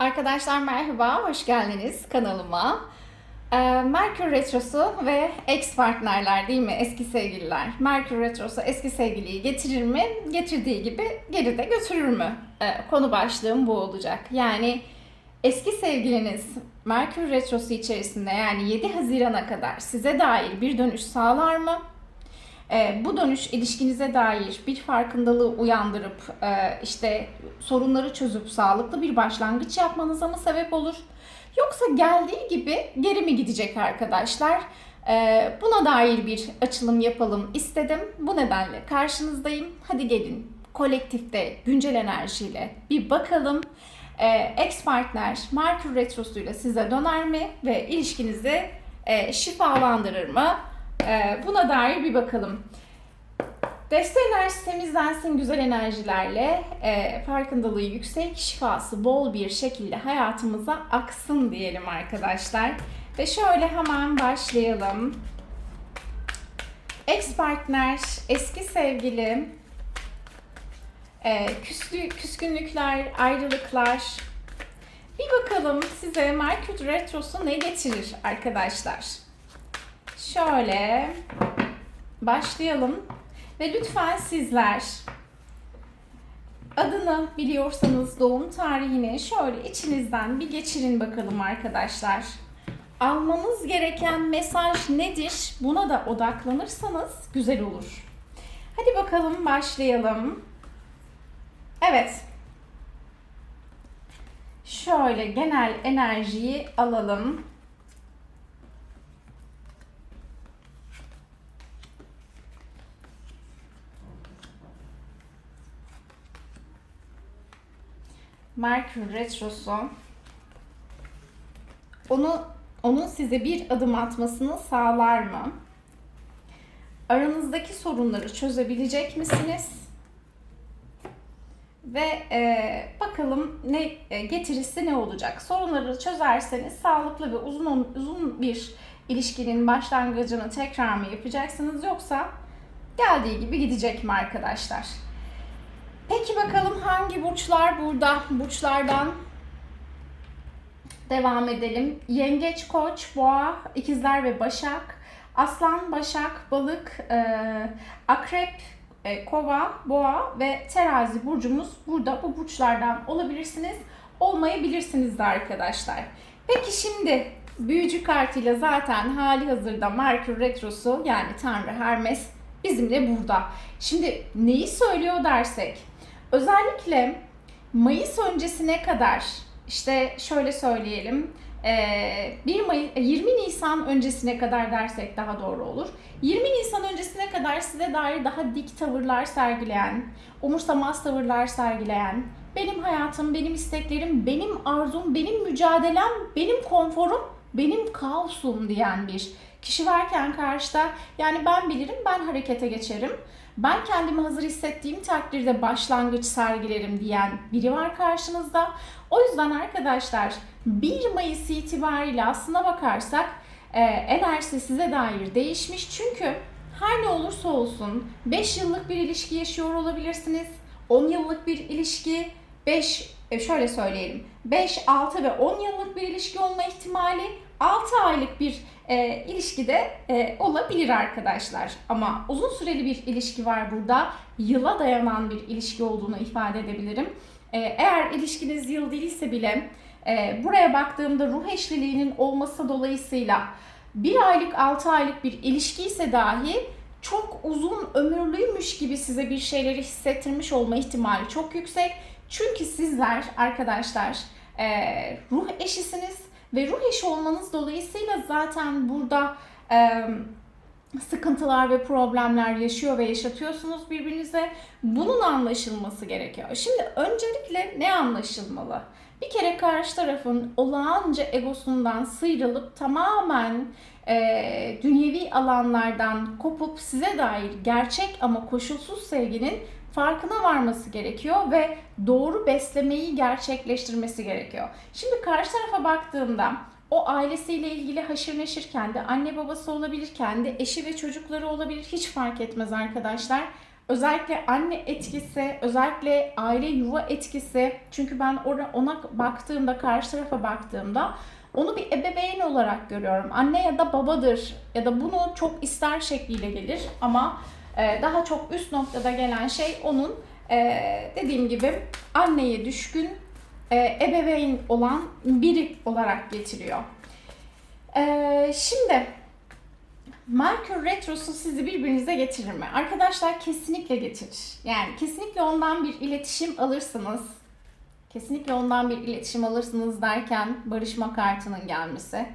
Arkadaşlar merhaba, hoş geldiniz kanalıma. Ee, Merkür Retrosu ve ex partnerler değil mi? Eski sevgililer. Merkür Retrosu eski sevgiliyi getirir mi? Getirdiği gibi geri de götürür mü? Ee, konu başlığım bu olacak. Yani eski sevgiliniz Merkür Retrosu içerisinde yani 7 Haziran'a kadar size dair bir dönüş sağlar mı? Ee, bu dönüş ilişkinize dair bir farkındalığı uyandırıp e, işte sorunları çözüp sağlıklı bir başlangıç yapmanıza mı sebep olur? Yoksa geldiği gibi geri mi gidecek arkadaşlar? Ee, buna dair bir açılım yapalım istedim. Bu nedenle karşınızdayım. Hadi gelin kolektifte güncel enerjiyle bir bakalım. Ee, ex partner Merkür Retrosu'yla size döner mi ve ilişkinizi e, şifalandırır mı? Ee, buna dair bir bakalım. Deste enerjisi temizlensin güzel enerjilerle, e, farkındalığı yüksek, şifası bol bir şekilde hayatımıza aksın diyelim arkadaşlar. Ve şöyle hemen başlayalım. Ex partner, eski sevgili, e, küslü, küskünlükler, ayrılıklar. Bir bakalım size Merkür Retrosu ne getirir arkadaşlar. Şöyle başlayalım. Ve lütfen sizler adını biliyorsanız doğum tarihini şöyle içinizden bir geçirin bakalım arkadaşlar. Almanız gereken mesaj nedir? Buna da odaklanırsanız güzel olur. Hadi bakalım başlayalım. Evet. Şöyle genel enerjiyi alalım. Merkür Retrosu onu onun size bir adım atmasını sağlar mı? Aranızdaki sorunları çözebilecek misiniz? Ve e, bakalım ne e, getirisi ne olacak? Sorunları çözerseniz sağlıklı ve uzun uzun bir ilişkinin başlangıcını tekrar mı yapacaksınız yoksa geldiği gibi gidecek mi arkadaşlar? Peki bakalım hangi burçlar burada? Burçlardan devam edelim. Yengeç, Koç, Boğa, İkizler ve Başak. Aslan, Başak, Balık, e, Akrep, e, Kova, Boğa ve Terazi burcumuz burada. Bu burçlardan olabilirsiniz, olmayabilirsiniz de arkadaşlar. Peki şimdi büyücü kartıyla zaten hali hazırda Merkür Retrosu yani Tanrı Hermes bizimle burada. Şimdi neyi söylüyor dersek Özellikle Mayıs öncesine kadar işte şöyle söyleyelim 1 Mayıs, 20 Nisan öncesine kadar dersek daha doğru olur. 20 Nisan öncesine kadar size dair daha dik tavırlar sergileyen, umursamaz tavırlar sergileyen, benim hayatım, benim isteklerim, benim arzum, benim mücadelem, benim konforum, benim kaosum diyen bir kişi varken karşıda yani ben bilirim, ben harekete geçerim ben kendimi hazır hissettiğim takdirde başlangıç sergilerim diyen biri var karşınızda. O yüzden arkadaşlar 1 Mayıs itibariyle aslına bakarsak e, enerjisi size dair değişmiş. Çünkü her ne olursa olsun 5 yıllık bir ilişki yaşıyor olabilirsiniz. 10 yıllık bir ilişki, 5 e, şöyle söyleyelim 5, 6 ve 10 yıllık bir ilişki olma ihtimali 6 aylık bir e, ilişkide e, olabilir arkadaşlar. Ama uzun süreli bir ilişki var burada. Yıla dayanan bir ilişki olduğunu ifade edebilirim. E, eğer ilişkiniz yıl değilse bile e, buraya baktığımda ruh eşliliğinin olması dolayısıyla bir aylık 6 aylık bir ilişki ise dahi çok uzun ömürlüymüş gibi size bir şeyleri hissettirmiş olma ihtimali çok yüksek. Çünkü sizler arkadaşlar e, ruh eşisiniz ve ruh eşi olmanız dolayısıyla zaten burada e, sıkıntılar ve problemler yaşıyor ve yaşatıyorsunuz birbirinize. Bunun anlaşılması gerekiyor. Şimdi öncelikle ne anlaşılmalı? Bir kere karşı tarafın olağanca egosundan sıyrılıp tamamen e, dünyevi alanlardan kopup size dair gerçek ama koşulsuz sevginin farkına varması gerekiyor ve doğru beslemeyi gerçekleştirmesi gerekiyor. Şimdi karşı tarafa baktığımda o ailesiyle ilgili haşır neşir kendi anne babası olabilir, kendi eşi ve çocukları olabilir hiç fark etmez arkadaşlar. Özellikle anne etkisi, özellikle aile yuva etkisi. Çünkü ben ona, baktığımda, karşı tarafa baktığımda onu bir ebeveyn olarak görüyorum. Anne ya da babadır ya da bunu çok ister şekliyle gelir ama daha çok üst noktada gelen şey onun e, dediğim gibi anneye düşkün, e, ebeveyn olan biri olarak getiriyor. E, şimdi Merkür Retrosu sizi birbirinize getirir mi? Arkadaşlar kesinlikle getirir. Yani kesinlikle ondan bir iletişim alırsınız. Kesinlikle ondan bir iletişim alırsınız derken barışma kartının gelmesi.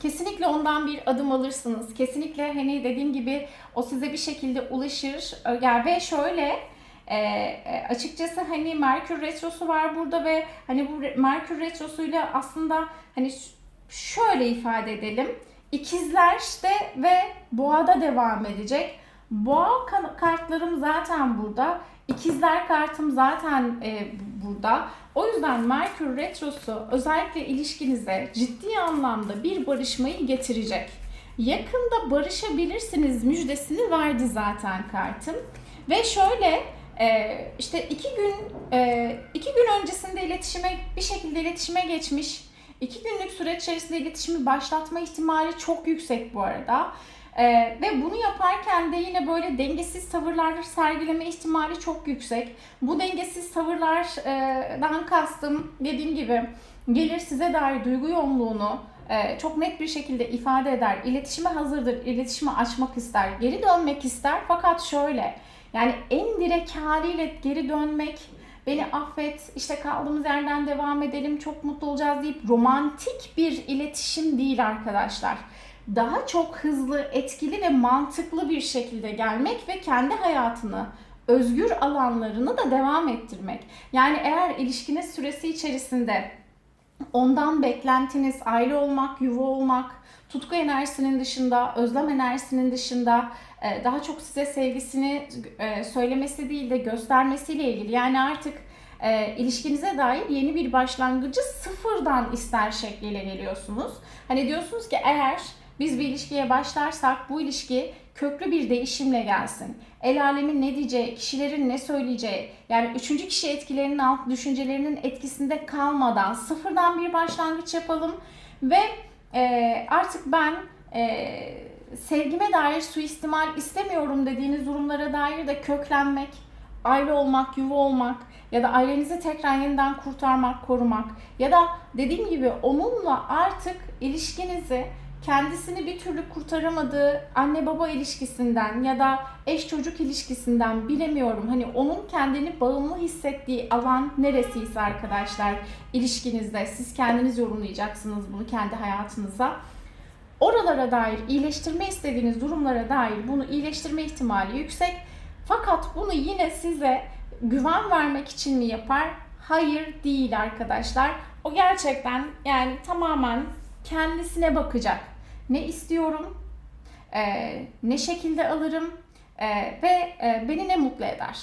Kesinlikle ondan bir adım alırsınız. Kesinlikle hani dediğim gibi o size bir şekilde ulaşır. Yani ve şöyle e, e, açıkçası hani Merkür Retrosu var burada ve hani bu Merkür Retrosu'yla aslında hani şöyle ifade edelim İkizler işte ve boğada devam edecek. Boğa kartlarım zaten burada. İkizler kartım zaten e, burada. O yüzden Merkür Retrosu özellikle ilişkinize ciddi anlamda bir barışmayı getirecek. Yakında barışabilirsiniz müjdesini verdi zaten kartım. Ve şöyle e, işte iki gün e, iki gün öncesinde iletişime bir şekilde iletişime geçmiş İki günlük süreç içerisinde iletişimi başlatma ihtimali çok yüksek bu arada. Ee, ve bunu yaparken de yine böyle dengesiz tavırlar sergileme ihtimali çok yüksek. Bu dengesiz tavırlardan kastım dediğim gibi gelir size dair duygu yoğunluğunu e, çok net bir şekilde ifade eder. İletişime hazırdır, iletişimi açmak ister, geri dönmek ister. Fakat şöyle yani en direkt haliyle geri dönmek beni affet, işte kaldığımız yerden devam edelim, çok mutlu olacağız deyip romantik bir iletişim değil arkadaşlar. Daha çok hızlı, etkili ve mantıklı bir şekilde gelmek ve kendi hayatını, özgür alanlarını da devam ettirmek. Yani eğer ilişkiniz süresi içerisinde ondan beklentiniz aile olmak, yuva olmak, tutku enerjisinin dışında, özlem enerjisinin dışında e, daha çok size sevgisini e, söylemesi değil de göstermesiyle ilgili. Yani artık e, ilişkinize dair yeni bir başlangıcı sıfırdan ister şekliyle geliyorsunuz. Hani diyorsunuz ki eğer biz bir ilişkiye başlarsak bu ilişki köklü bir değişimle gelsin. El alemin ne diyeceği, kişilerin ne söyleyeceği, yani üçüncü kişi etkilerinin alt düşüncelerinin etkisinde kalmadan sıfırdan bir başlangıç yapalım ve e, artık ben e, sevgime dair suistimal istemiyorum dediğiniz durumlara dair de köklenmek, aile olmak, yuva olmak ya da ailenizi tekrar yeniden kurtarmak, korumak ya da dediğim gibi onunla artık ilişkinizi kendisini bir türlü kurtaramadığı anne baba ilişkisinden ya da eş çocuk ilişkisinden bilemiyorum. Hani onun kendini bağımlı hissettiği alan neresiyse arkadaşlar ilişkinizde siz kendiniz yorumlayacaksınız bunu kendi hayatınıza. Oralara dair iyileştirme istediğiniz durumlara dair bunu iyileştirme ihtimali yüksek. Fakat bunu yine size güven vermek için mi yapar? Hayır değil arkadaşlar. O gerçekten yani tamamen kendisine bakacak. Ne istiyorum? Ee, ne şekilde alırım? Ee, ve e, beni ne mutlu eder?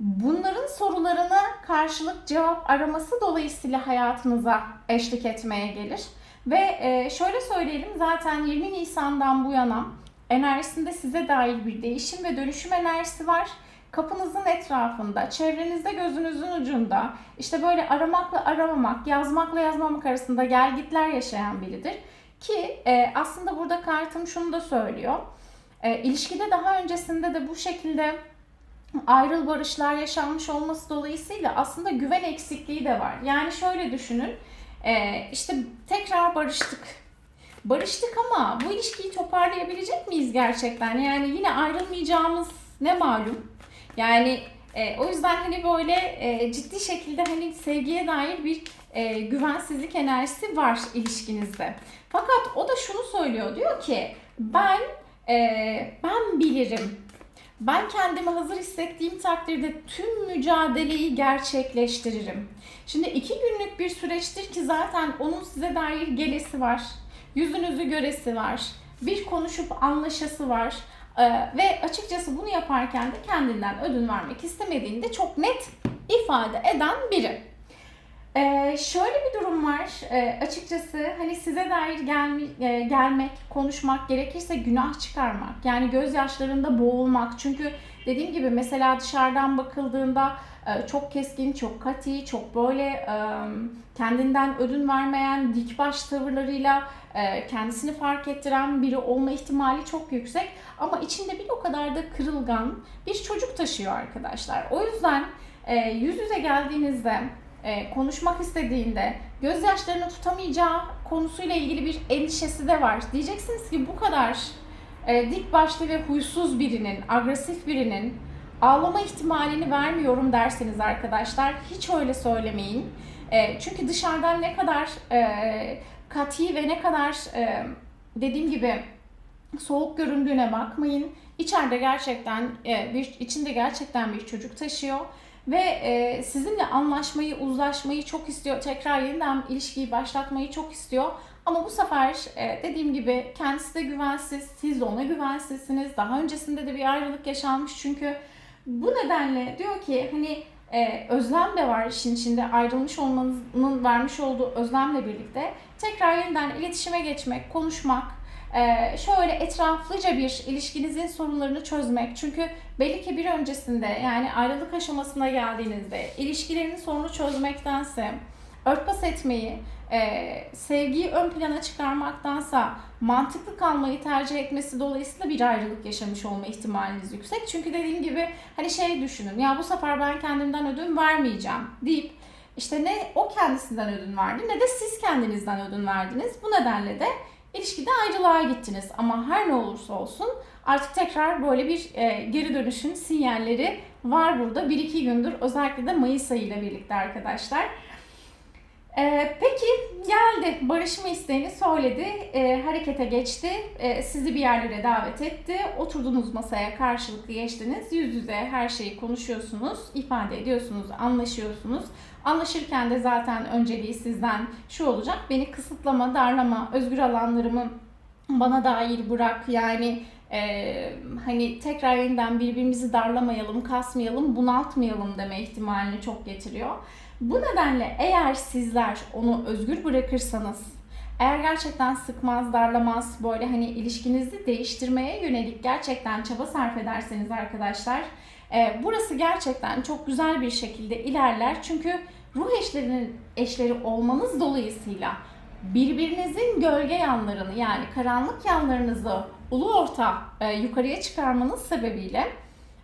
Bunların sorularına karşılık cevap araması dolayısıyla hayatınıza eşlik etmeye gelir. Ve e, şöyle söyleyelim zaten 20 Nisan'dan bu yana enerjisinde size dair bir değişim ve dönüşüm enerjisi var. Kapınızın etrafında, çevrenizde gözünüzün ucunda işte böyle aramakla aramamak, yazmakla yazmamak arasında gelgitler yaşayan biridir. Ki e, aslında burada kartım şunu da söylüyor. E, ilişkide daha öncesinde de bu şekilde ayrıl barışlar yaşanmış olması dolayısıyla aslında güven eksikliği de var. Yani şöyle düşünün. E, işte tekrar barıştık. Barıştık ama bu ilişkiyi toparlayabilecek miyiz gerçekten? Yani yine ayrılmayacağımız ne malum? Yani e, o yüzden hani böyle e, ciddi şekilde hani sevgiye dair bir e, güvensizlik enerjisi var ilişkinizde. Fakat o da şunu söylüyor. Diyor ki ben e, ben bilirim. Ben kendimi hazır hissettiğim takdirde tüm mücadeleyi gerçekleştiririm. Şimdi iki günlük bir süreçtir ki zaten onun size dair gelesi var. Yüzünüzü göresi var. Bir konuşup anlaşası var. Ee, ve açıkçası bunu yaparken de kendinden ödün vermek istemediğini de çok net ifade eden biri. Ee, şöyle bir durum var. Ee, açıkçası hani size dair gel, e, gelmek, konuşmak gerekirse günah çıkarmak. Yani gözyaşlarında boğulmak. Çünkü Dediğim gibi mesela dışarıdan bakıldığında e, çok keskin, çok kati, çok böyle e, kendinden ödün vermeyen, dik baş tavırlarıyla e, kendisini fark ettiren biri olma ihtimali çok yüksek. Ama içinde bir o kadar da kırılgan bir çocuk taşıyor arkadaşlar. O yüzden e, yüz yüze geldiğinizde, e, konuşmak istediğinde gözyaşlarını tutamayacağı konusuyla ilgili bir endişesi de var. Diyeceksiniz ki bu kadar e, dik başlı ve huysuz birinin, agresif birinin ağlama ihtimalini vermiyorum derseniz arkadaşlar hiç öyle söylemeyin. E, çünkü dışarıdan ne kadar e, katı ve ne kadar e, dediğim gibi soğuk göründüğüne bakmayın. İçeride gerçekten e, bir içinde gerçekten bir çocuk taşıyor ve e, sizinle anlaşmayı, uzlaşmayı çok istiyor. Tekrar yeniden ilişkiyi başlatmayı çok istiyor. Ama bu sefer e, dediğim gibi kendisi de güvensiz, siz de ona güvensizsiniz. Daha öncesinde de bir ayrılık yaşanmış çünkü bu nedenle diyor ki hani e, özlem de var işin içinde ayrılmış olmanızın vermiş olduğu özlemle birlikte tekrar yeniden iletişime geçmek, konuşmak, e, şöyle etraflıca bir ilişkinizin sorunlarını çözmek. Çünkü belli ki bir öncesinde yani ayrılık aşamasına geldiğinizde ilişkilerin sorunu çözmektense örtbas etmeyi, e, sevgiyi ön plana çıkarmaktansa mantıklı kalmayı tercih etmesi dolayısıyla bir ayrılık yaşamış olma ihtimaliniz yüksek. Çünkü dediğim gibi hani şey düşünün ya bu sefer ben kendimden ödün vermeyeceğim deyip işte ne o kendisinden ödün verdi ne de siz kendinizden ödün verdiniz. Bu nedenle de ilişkide ayrılığa gittiniz. Ama her ne olursa olsun artık tekrar böyle bir e, geri dönüşün sinyalleri var burada. 1-2 gündür özellikle de Mayıs ayıyla birlikte arkadaşlar. Ee, peki geldi barışma isteğini söyledi ee, harekete geçti ee, sizi bir yerlere davet etti oturduğunuz masaya karşılıklı geçtiniz yüz yüze her şeyi konuşuyorsunuz ifade ediyorsunuz anlaşıyorsunuz anlaşırken de zaten önceliği sizden şu olacak beni kısıtlama darlama özgür alanlarımı bana dair bırak yani e, hani tekrar yeniden birbirimizi darlamayalım kasmayalım bunaltmayalım deme ihtimalini çok getiriyor. Bu nedenle eğer sizler onu özgür bırakırsanız, eğer gerçekten sıkmaz, darlamaz, böyle hani ilişkinizi değiştirmeye yönelik gerçekten çaba sarf ederseniz arkadaşlar, e, burası gerçekten çok güzel bir şekilde ilerler. Çünkü ruh eşlerinin eşleri olmanız dolayısıyla birbirinizin gölge yanlarını yani karanlık yanlarınızı ulu orta e, yukarıya çıkarmanız sebebiyle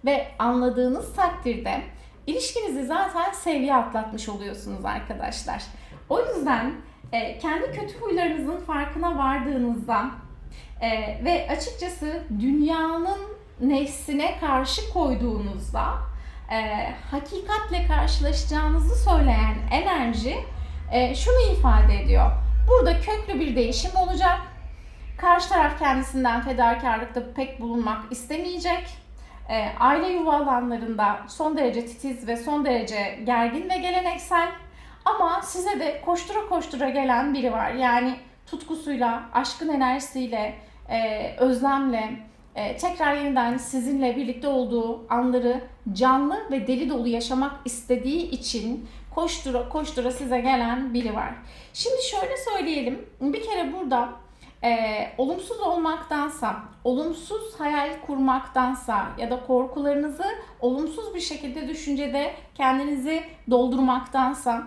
ve anladığınız takdirde ilişkinizi zaten seviye atlatmış oluyorsunuz arkadaşlar. O yüzden e, kendi kötü huylarınızın farkına vardığınızda e, ve açıkçası dünyanın nefsine karşı koyduğunuzda e, hakikatle karşılaşacağınızı söyleyen enerji e, şunu ifade ediyor. Burada köklü bir değişim olacak. Karşı taraf kendisinden fedakarlıkta pek bulunmak istemeyecek e, aile yuva alanlarında son derece titiz ve son derece gergin ve geleneksel ama size de koştura koştura gelen biri var. Yani tutkusuyla, aşkın enerjisiyle, e, özlemle, e, tekrar yeniden sizinle birlikte olduğu anları canlı ve deli dolu yaşamak istediği için koştura koştura size gelen biri var. Şimdi şöyle söyleyelim. Bir kere burada e, olumsuz olmaktansa, olumsuz hayal kurmaktansa ya da korkularınızı olumsuz bir şekilde düşüncede kendinizi doldurmaktansa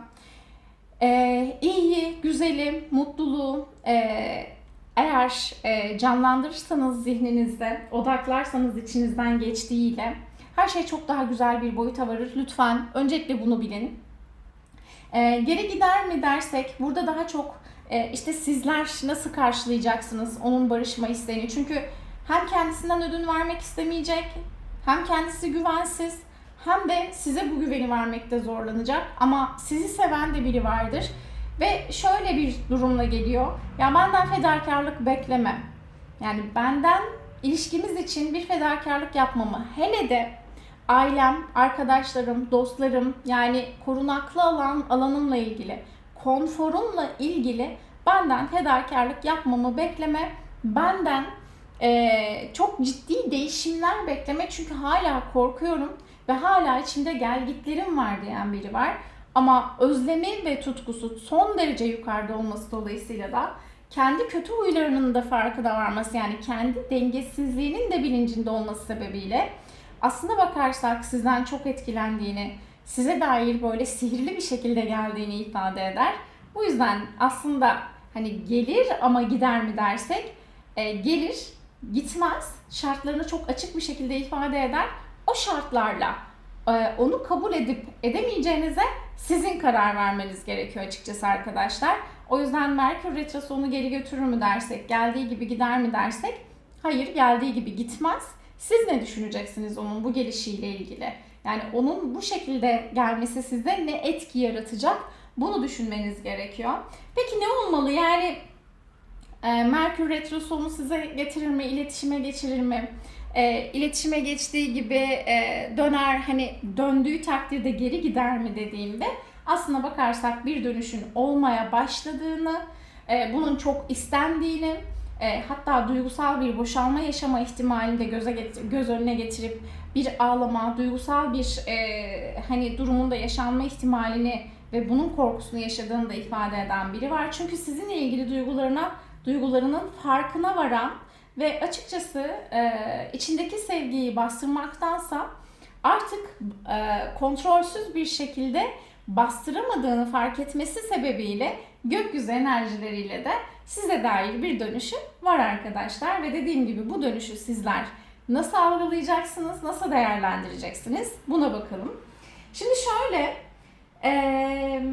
e, iyiyi, güzeli, mutluluğu e, eğer e, canlandırırsanız zihninizde, odaklarsanız içinizden geçtiğiyle her şey çok daha güzel bir boyuta varır. Lütfen öncelikle bunu bilin. E, geri gider mi dersek burada daha çok e, işte sizler nasıl karşılayacaksınız onun barışma isteğini? Çünkü hem kendisinden ödün vermek istemeyecek, hem kendisi güvensiz, hem de size bu güveni vermekte zorlanacak. Ama sizi seven de biri vardır. Ve şöyle bir durumla geliyor. Ya benden fedakarlık bekleme. Yani benden ilişkimiz için bir fedakarlık yapmamı hele de ailem, arkadaşlarım, dostlarım yani korunaklı alan alanımla ilgili konforumla ilgili benden fedakarlık yapmamı bekleme, benden e, çok ciddi değişimler bekleme çünkü hala korkuyorum ve hala içimde gelgitlerim var diyen biri var. Ama özlemi ve tutkusu son derece yukarıda olması dolayısıyla da kendi kötü huylarının da farkına varması yani kendi dengesizliğinin de bilincinde olması sebebiyle aslında bakarsak sizden çok etkilendiğini, size dair böyle sihirli bir şekilde geldiğini ifade eder. Bu yüzden aslında hani gelir ama gider mi dersek e, gelir, gitmez, şartlarını çok açık bir şekilde ifade eder. O şartlarla onu kabul edip edemeyeceğinize sizin karar vermeniz gerekiyor açıkçası arkadaşlar. O yüzden Merkür Retrosu onu geri götürür mü dersek, geldiği gibi gider mi dersek, hayır geldiği gibi gitmez. Siz ne düşüneceksiniz onun bu gelişiyle ilgili? Yani onun bu şekilde gelmesi sizde ne etki yaratacak? Bunu düşünmeniz gerekiyor. Peki ne olmalı? Yani e, Merkür Retrosu onu size getirir mi? İletişime geçirir mi? E, iletişime geçtiği gibi e, döner hani döndüğü takdirde geri gider mi dediğimde aslına bakarsak bir dönüşün olmaya başladığını, e, bunun çok istendiğini, e, hatta duygusal bir boşalma yaşama ihtimalini de göze get- göz önüne getirip bir ağlama, duygusal bir e, hani durumunda yaşanma ihtimalini ve bunun korkusunu yaşadığını da ifade eden biri var. Çünkü sizinle ilgili duygularına, duygularının farkına varan ve açıkçası e, içindeki sevgiyi bastırmaktansa artık e, kontrolsüz bir şekilde bastıramadığını fark etmesi sebebiyle gökyüzü enerjileriyle de size dair bir dönüşü var arkadaşlar ve dediğim gibi bu dönüşü sizler nasıl algılayacaksınız, nasıl değerlendireceksiniz buna bakalım. Şimdi şöyle eee,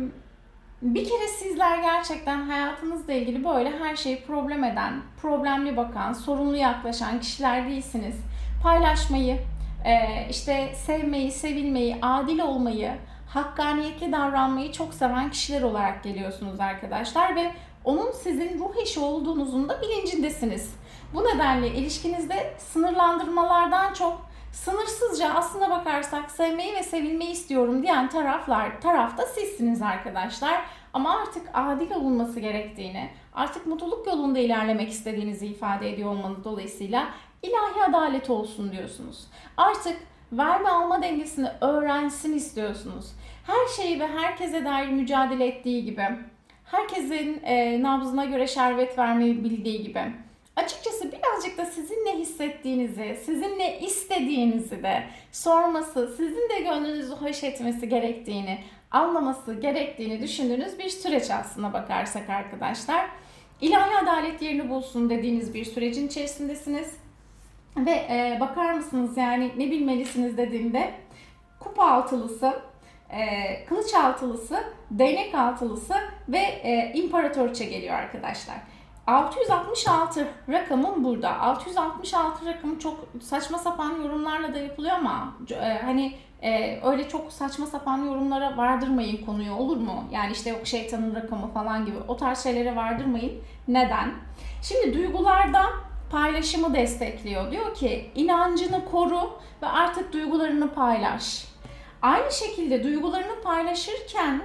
bir kere sizler gerçekten hayatınızla ilgili böyle her şeyi problem eden, problemli bakan, sorunlu yaklaşan kişiler değilsiniz. Paylaşmayı, eee, işte sevmeyi, sevilmeyi, adil olmayı, hakkaniyetli davranmayı çok seven kişiler olarak geliyorsunuz arkadaşlar ve onun sizin ruh eşi olduğunuzun da bilincindesiniz. Bu nedenle ilişkinizde sınırlandırmalardan çok sınırsızca aslına bakarsak sevmeyi ve sevilmeyi istiyorum diyen taraflar tarafta sizsiniz arkadaşlar. Ama artık adil olunması gerektiğini, artık mutluluk yolunda ilerlemek istediğinizi ifade ediyor olmanız dolayısıyla ilahi adalet olsun diyorsunuz. Artık verme alma dengesini öğrensin istiyorsunuz. Her şeyi ve herkese dair mücadele ettiği gibi, herkesin e, nabzına göre şerbet vermeyi bildiği gibi. Açıkçası birazcık da sizin ne hissettiğinizi, sizin ne istediğinizi de sorması, sizin de gönlünüzü hoş etmesi gerektiğini, anlaması gerektiğini düşündüğünüz bir süreç aslına bakarsak arkadaşlar. İlahi adalet yerini bulsun dediğiniz bir sürecin içerisindesiniz. Ve e, bakar mısınız yani ne bilmelisiniz dediğimde kupa altılısı, e, kılıç altılısı, değnek altılısı ve e, imparatoriçe geliyor arkadaşlar. 666 rakamım burada. 666 rakamı çok saçma sapan yorumlarla da yapılıyor ama e, hani e, öyle çok saçma sapan yorumlara vardırmayın konuyu olur mu? Yani işte yok şeytanın rakamı falan gibi o tarz şeylere vardırmayın. Neden? Şimdi duygularda paylaşımı destekliyor. Diyor ki inancını koru ve artık duygularını paylaş. Aynı şekilde duygularını paylaşırken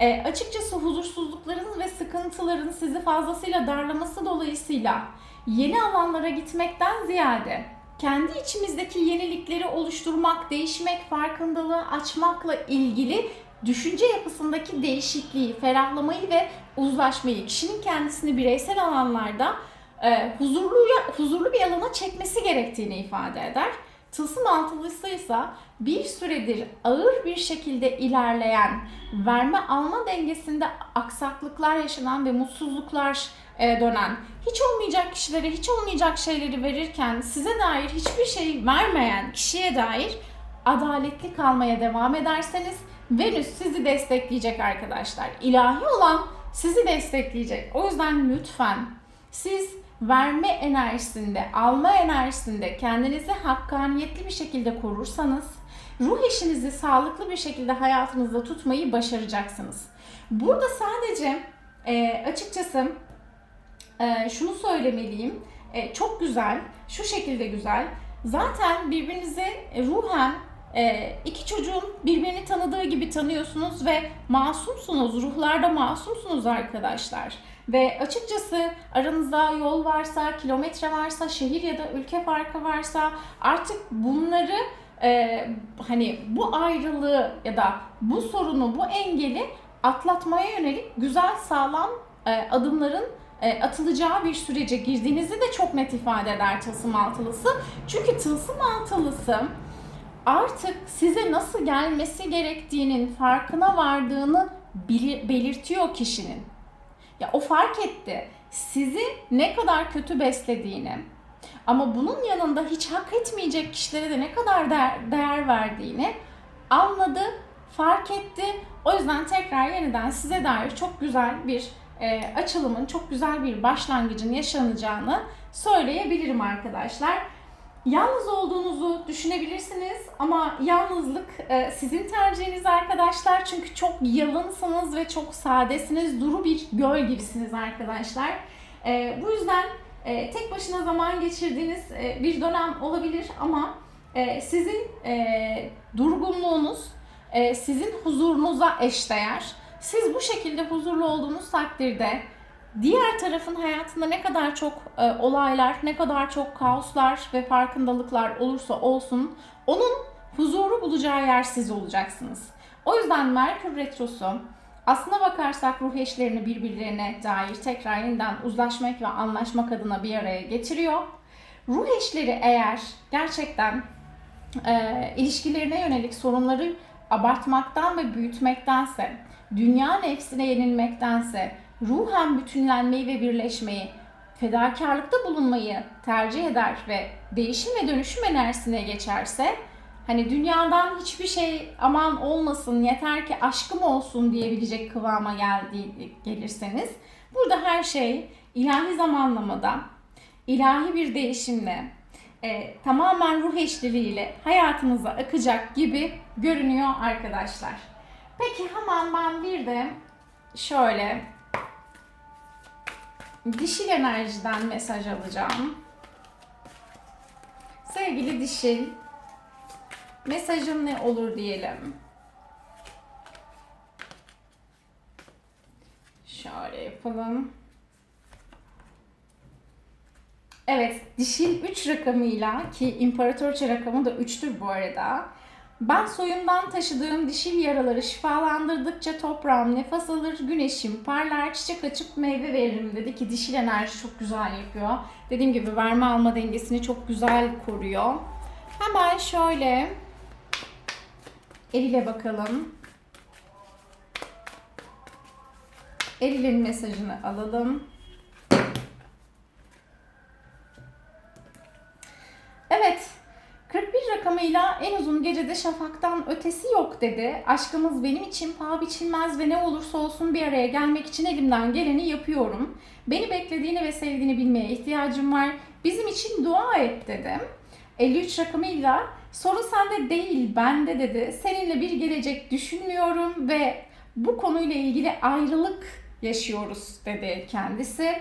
e, açıkçası huzursuzlukların ve sıkıntıların sizi fazlasıyla darlaması dolayısıyla yeni alanlara gitmekten ziyade kendi içimizdeki yenilikleri oluşturmak, değişmek, farkındalığı açmakla ilgili düşünce yapısındaki değişikliği, ferahlamayı ve uzlaşmayı, kişinin kendisini bireysel alanlarda e, huzurlu, huzurlu bir alana çekmesi gerektiğini ifade eder. Tılsım altılısı ise bir süredir ağır bir şekilde ilerleyen, verme alma dengesinde aksaklıklar yaşanan ve mutsuzluklar e, dönen, hiç olmayacak kişilere hiç olmayacak şeyleri verirken size dair hiçbir şey vermeyen kişiye dair adaletli kalmaya devam ederseniz Venüs sizi destekleyecek arkadaşlar. İlahi olan sizi destekleyecek. O yüzden lütfen siz verme enerjisinde, alma enerjisinde kendinizi hakkaniyetli bir şekilde korursanız ruh eşinizi sağlıklı bir şekilde hayatınızda tutmayı başaracaksınız. Burada sadece e, açıkçası e, şunu söylemeliyim. E, çok güzel, şu şekilde güzel. Zaten birbirinizi ruhen e, iki çocuğun birbirini tanıdığı gibi tanıyorsunuz ve masumsunuz, ruhlarda masumsunuz arkadaşlar. Ve açıkçası aranızda yol varsa, kilometre varsa, şehir ya da ülke farkı varsa artık bunları e, hani bu ayrılığı ya da bu sorunu, bu engeli atlatmaya yönelik güzel sağlam e, adımların e, atılacağı bir sürece girdiğinizi de çok net ifade eder tılsım altılısı. Çünkü tılsım altılısı artık size nasıl gelmesi gerektiğinin farkına vardığını belirtiyor kişinin. Ya o fark etti. Sizi ne kadar kötü beslediğini ama bunun yanında hiç hak etmeyecek kişilere de ne kadar değer, verdiğini anladı, fark etti. O yüzden tekrar yeniden size dair çok güzel bir e, açılımın, çok güzel bir başlangıcın yaşanacağını söyleyebilirim arkadaşlar. Yalnız olduğunuzu düşünebilirsiniz ama yalnızlık e, sizin tercihiniz arkadaşlar. Çünkü çok yalınsınız ve çok sadesiniz, duru bir göl gibisiniz arkadaşlar. E, bu yüzden e, tek başına zaman geçirdiğiniz bir dönem olabilir ama sizin durgunluğunuz sizin huzurunuza eşdeğer. Siz bu şekilde huzurlu olduğunuz takdirde diğer tarafın hayatında ne kadar çok e, olaylar, ne kadar çok kaoslar ve farkındalıklar olursa olsun onun huzuru bulacağı yer siz olacaksınız. O yüzden Merkür Retrosu aslına bakarsak ruh eşlerini birbirlerine dair tekrar yeniden uzlaşmak ve anlaşmak adına bir araya getiriyor. Ruh eşleri eğer gerçekten e, ilişkilerine yönelik sorunları abartmaktan ve büyütmektense, dünya nefsine yenilmektense, ruhen bütünlenmeyi ve birleşmeyi, fedakarlıkta bulunmayı tercih eder ve değişim ve dönüşüm enerjisine geçerse, hani dünyadan hiçbir şey aman olmasın yeter ki aşkım olsun diyebilecek kıvama geldiği gelirseniz, burada her şey ilahi zamanlamada, ilahi bir değişimle, e, tamamen ruh eşliliğiyle hayatınıza akacak gibi görünüyor arkadaşlar. Peki hemen ben bir de şöyle dişil enerjiden mesaj alacağım. Sevgili dişil, mesajın ne olur diyelim. Şöyle yapalım. Evet, dişil 3 rakamıyla ki imparatorça rakamı da 3'tür bu arada. Ben soyumdan taşıdığım dişil yaraları şifalandırdıkça toprağım nefes alır, güneşim parlar, çiçek açıp meyve veririm dedi ki dişil enerji çok güzel yapıyor. Dediğim gibi verme alma dengesini çok güzel koruyor. Hemen şöyle eliyle bakalım. Elil'in mesajını alalım. Gecede şafaktan ötesi yok dedi. Aşkımız benim için paha biçilmez ve ne olursa olsun bir araya gelmek için elimden geleni yapıyorum. Beni beklediğini ve sevdiğini bilmeye ihtiyacım var. Bizim için dua et dedim. 53 rakamıyla sorun sende değil bende dedi. Seninle bir gelecek düşünmüyorum ve bu konuyla ilgili ayrılık yaşıyoruz dedi kendisi.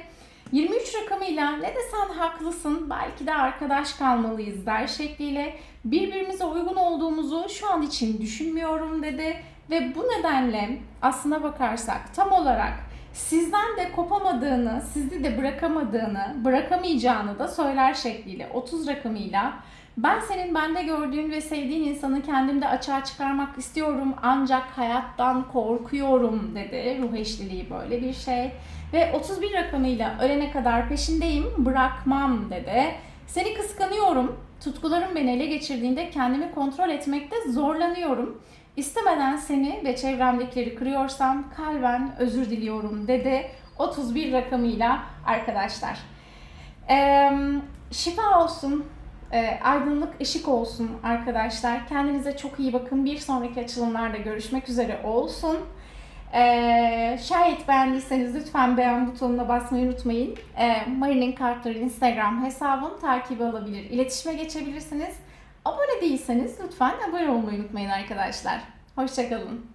23 rakamıyla ne desen haklısın belki de arkadaş kalmalıyız der şekliyle birbirimize uygun olduğumuzu şu an için düşünmüyorum dedi. Ve bu nedenle aslına bakarsak tam olarak sizden de kopamadığını, sizi de bırakamadığını, bırakamayacağını da söyler şekliyle 30 rakamıyla ben senin bende gördüğün ve sevdiğin insanı kendimde açığa çıkarmak istiyorum ancak hayattan korkuyorum dedi. Ruh eşliliği böyle bir şey. Ve 31 rakamıyla ölene kadar peşindeyim bırakmam dedi. Seni kıskanıyorum. Tutkularım beni ele geçirdiğinde kendimi kontrol etmekte zorlanıyorum. İstemeden seni ve çevremdekileri kırıyorsam kalben özür diliyorum dedi. 31 rakamıyla arkadaşlar. Ee, şifa olsun, e, aydınlık ışık olsun arkadaşlar. Kendinize çok iyi bakın. Bir sonraki açılımlarda görüşmek üzere olsun. Ee, şayet beğendiyseniz lütfen beğen butonuna basmayı unutmayın. Ee, Mari'nin Kartları Instagram hesabım takibi alabilir, iletişime geçebilirsiniz. Abone değilseniz lütfen abone olmayı unutmayın arkadaşlar. Hoşçakalın.